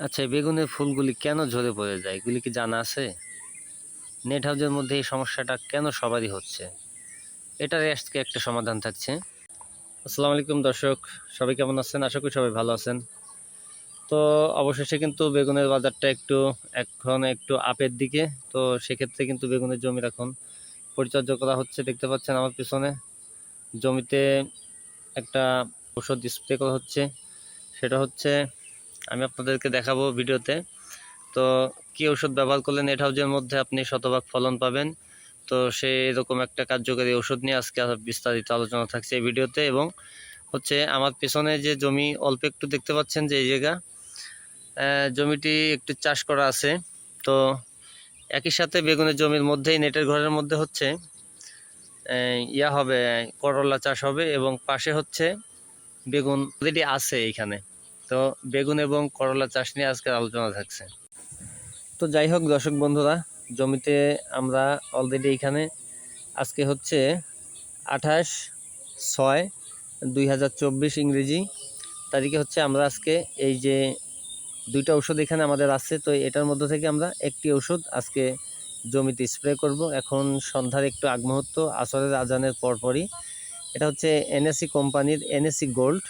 আচ্ছা বেগুনের ফুলগুলি কেন ঝরে পড়ে যায়? এগুলি কি জানা আছে? নেট হাউসের মধ্যে এই সমস্যাটা কেন সবারই হচ্ছে? এটার আজকে একটা সমাধান থাকছে। আসসালামু আলাইকুম দর্শক, সবাই কেমন আছেন? আশা করি সবাই ভালো আছেন। তো অবশেষে কিন্তু বেগুনের বাজারটা একটু, এখন একটু আপের দিকে। তো সেক্ষেত্রে কিন্তু বেগুনের জমির এখন পরিচর্যা করা হচ্ছে, দেখতে পাচ্ছেন আমার পিছনে। জমিতে একটা ওষুধ স্প্রে করা হচ্ছে। সেটা হচ্ছে আমি আপনাদেরকে দেখাবো ভিডিওতে। তো কি ওষুধ ব্যবহার করলে নেট হাউজের মধ্যে আপনি শতভাগ ফলন পাবেন। তো সেই এরকম একটা কার্যকারী ওষুধ নিয়ে আজকে বিস্তারিত আলোচনা থাকছে এই ভিডিওতে এবং হচ্ছে আমার পেছনে যে জমি, অল্প একটু দেখতে পাচ্ছেন যে এই জায়গা। জমিটি একটু চাষ করা আছে। তো একই সাথে বেগুনের জমির মধ্যেই, নেটের ঘরের মধ্যে হচ্ছে ইয়া হবে, করলা চাষ হবে এবং পাশে হচ্ছে বেগুন, অলরেডি আছে এইখানে তো বেগুন এবং করলা চাষ নিয়ে আজকের আলোচনা থাকছে। তো যাই হোক দর্শক বন্ধুরা, জমিতে আমরা অলরেডি এখানে আজকে হচ্ছে আঠাশ ছয় দুই ইংরেজি তারিখে হচ্ছে আমরা আজকে এই যে দুইটা ওষুধ এখানে আমাদের আছে, তো এটার মধ্যে থেকে আমরা একটি ওষুধ আজকে জমিতে স্প্রে করব। এখন সন্ধ্যার একটু আগ মুহূর্ত আসরের আজানের পরপরই। এটা হচ্ছে এনএসসি কোম্পানির এনএসসি গোল্ড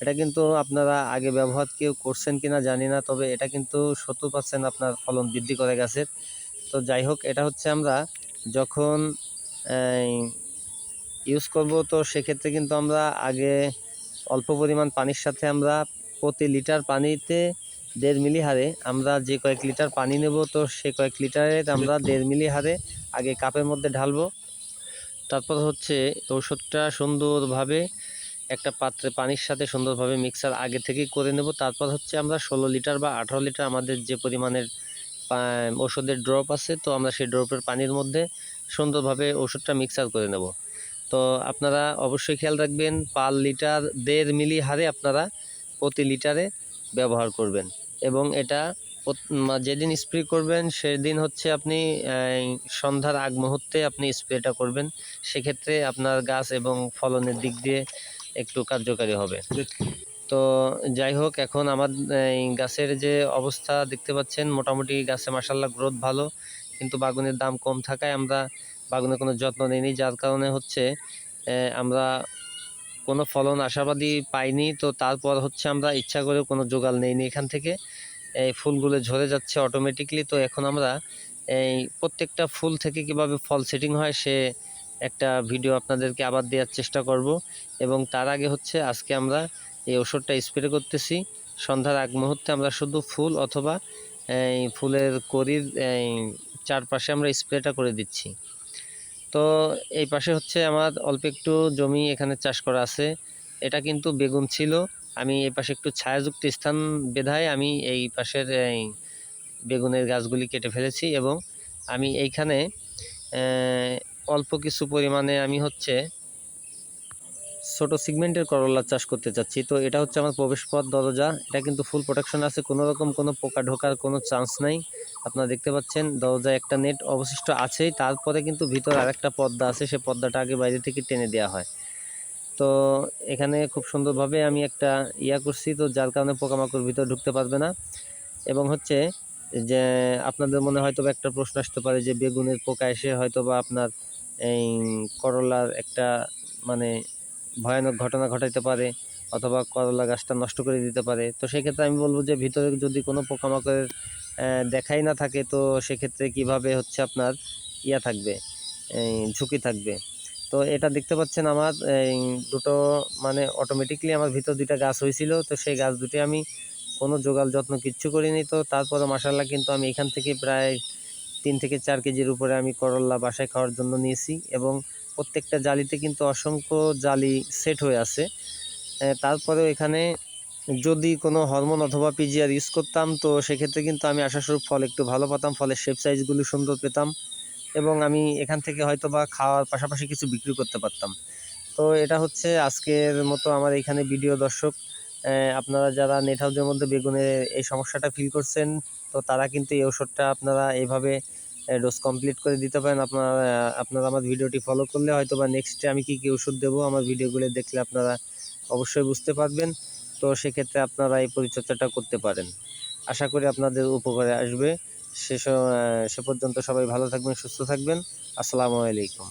এটা কিন্তু আপনারা আগে ব্যবহার কেউ করছেন কিনা জানি না, তবে এটা কিন্তু সত্তর পার্সেন্ট আপনার ফলন বৃদ্ধি করে গাছের তো যাই হোক, এটা হচ্ছে আমরা যখন ইউজ করব, তো সেক্ষেত্রে কিন্তু আমরা আগে অল্প পরিমাণ পানির সাথে আমরা প্রতি লিটার পানিতে দেড় মিলি হারে আমরা যে কয়েক লিটার পানি নেব, তো সে কয়েক লিটারের আমরা দেড় মিলি হারে আগে কাপের মধ্যে ঢালবো। তারপর হচ্ছে ওষুধটা সুন্দরভাবে একটা পাত্রে পানির সাথে সুন্দরভাবে মিক্সার আগে থেকেই করে নেব। তারপর হচ্ছে আমরা ষোলো লিটার বা আঠারো লিটার আমাদের যে পরিমাণের ওষুধের ড্রপ আছে, তো আমরা সেই ড্রপের পানির মধ্যে সুন্দরভাবে ওষুধটা মিক্সার করে নেব। তো আপনারা অবশ্যই খেয়াল রাখবেন, পার লিটার দেড় মিলি হারে আপনারা প্রতি লিটারে ব্যবহার করবেন। এবং এটা যেদিন স্প্রে করবেন, সেদিন হচ্ছে আপনি সন্ধ্যার আগ মুহূর্তে আপনি স্প্রেটা করবেন। সেক্ষেত্রে আপনার গাছ এবং ফলনের দিক দিয়ে একটু কার্যকারী হবে। তো যাই হোক এখন আমার এই, গাছের যে অবস্থা দেখতে পাচ্ছেন মোটামুটি গাছে মাসাল্লাহ গ্রোথ ভালো কিন্তু বাগুনের দাম কম থাকায় আমরা বাগুনের কোনো যত্ন নিইনি যার কারণে হচ্ছে আমরা কোনো ফলন আশাবাদী পাইনি তো তারপর হচ্ছে আমরা ইচ্ছা করে কোনো জোগাল নেইনি এখান থেকে। এই ফুলগুলো ঝরে যাচ্ছে অটোমেটিকলি তো এখন আমরা এই প্রত্যেকটা ফুল থেকে কীভাবে ফল সেটিং হয় সে একটা ভিডিও আপনাদেরকে আবার দেওয়ার চেষ্টা করব। এবং তার আগে হচ্ছে আজকে আমরা এই ওষুধটা স্প্রে করতেছি। সন্ধ্যার আগ মুহূর্তে আমরা শুধু ফুল অথবা ফুলের করির চারপাশে আমরা স্প্রেটা করে দিচ্ছি। তো এই পাশে হচ্ছে আমার অল্প একটু জমি এখানে চাষ করা আছে। এটা কিন্তু বেগুন ছিল। আমি এই পাশে একটু ছায়াযুক্ত স্থান বেধায় আমি এই পাশের বেগুনের গাছগুলি কেটে ফেলেছি এবং আমি এইখানে অল্প কিছু পরিমাণে আমি হচ্ছে ছোট সিগমেন্টের করলা চাষ করতে চাচ্ছি। তো এটা হচ্ছে আমার প্রবেশপথ দরজা। এটা কিন্তু ফুল প্রোটেকশন আছে। কোনো রকম কোনো পোকা ঢোকার কোনো চান্স নাই। আপনারা দেখতে পাচ্ছেন, দরজায় একটা নেট অবশিষ্ট আছেই। তারপরে কিন্তু ভিতরে আরেকটা পর্দা আছে। সে পর্দাটা আগে বাইরে থেকে টেনে দেওয়া হয়। তো এখানে খুব সুন্দরভাবে আমি একটা ইয়া করছি। তো যার কারণে পোকামাকড় ভিতরে ঢুকতে পারবে না। এবং হচ্ছে যে আপনাদের মনে হয়তো একটা প্রশ্ন আসতে পারে যে বেগুনের পোকা এসে হয়তো বা আপনার এই করলার একটা মানে ভয়ানক ঘটনা ঘটাইতে পারে অথবা করলা গাছটা নষ্ট করে দিতে পারে, তো সেক্ষেত্রে আমি বলব যে ভিতরে যদি কোনো পোকামাকড়ের দেখাই না থাকে, তো সেক্ষেত্রে কীভাবে হচ্ছে আপনার ইয়া থাকবে ঝুঁকি থাকবে। তো এটা দেখতে পাচ্ছেন আমার দুটো মানে অটোমেটিকলি আমার ভিতর দুইটা গাছ হয়েছিল, তো সেই গাছ দুটি আমি কোনো জোগাল যত্ন কিচ্ছু করিনি, তো তারপরে মাসাল্লাহ কিন্তু আমি এখান থেকে প্রায় তিন থেকে চার কেজির উপরে আমি করল্লা বাসায় খাওয়ার জন্য নিয়েছি এবং প্রত্যেকটা জালিতে কিন্তু অসংখ্য জালি সেট হয়ে আছে। তারপরেও এখানে যদি কোনো হরমোন অথবা পিজিআর ইউজ করতাম, তো সেক্ষেত্রে কিন্তু আমি আশাস্বরূপ ফল একটু ভালো পাতাম, ফলের শেপ সাইজগুলো সুন্দর পেতাম এবং আমি এখান থেকে হয়তো বা খাওয়ার পাশাপাশি কিছু বিক্রি করতে পারতাম। তো এটা হচ্ছে আজকের মতো আমার এখানে ভিডিও দর্শক। আপনারা যারা নেট হাউসের মধ্যে বেগুনের এই সমস্যাটা ফিল করছেন, তো তারা কিন্তু এই ওষুধটা আপনারা এইভাবে ডোজ কমপ্লিট করে দিতে পারেন। আপনারা আপনারা আমার ভিডিওটি ফলো করলে হয়তো বা নেক্সটে আমি কি কি ওষুধ দেবো, আমার ভিডিওগুলো দেখলে আপনারা অবশ্যই বুঝতে পারবেন। তো সেক্ষেত্রে আপনারা এই পরিচর্যাটা করতে পারেন। আশা করি আপনাদের উপকারে আসবে। স- সে পর্যন্ত সবাই ভালো থাকবেন, সুস্থ থাকবেন। আসসালামু আলাইকুম।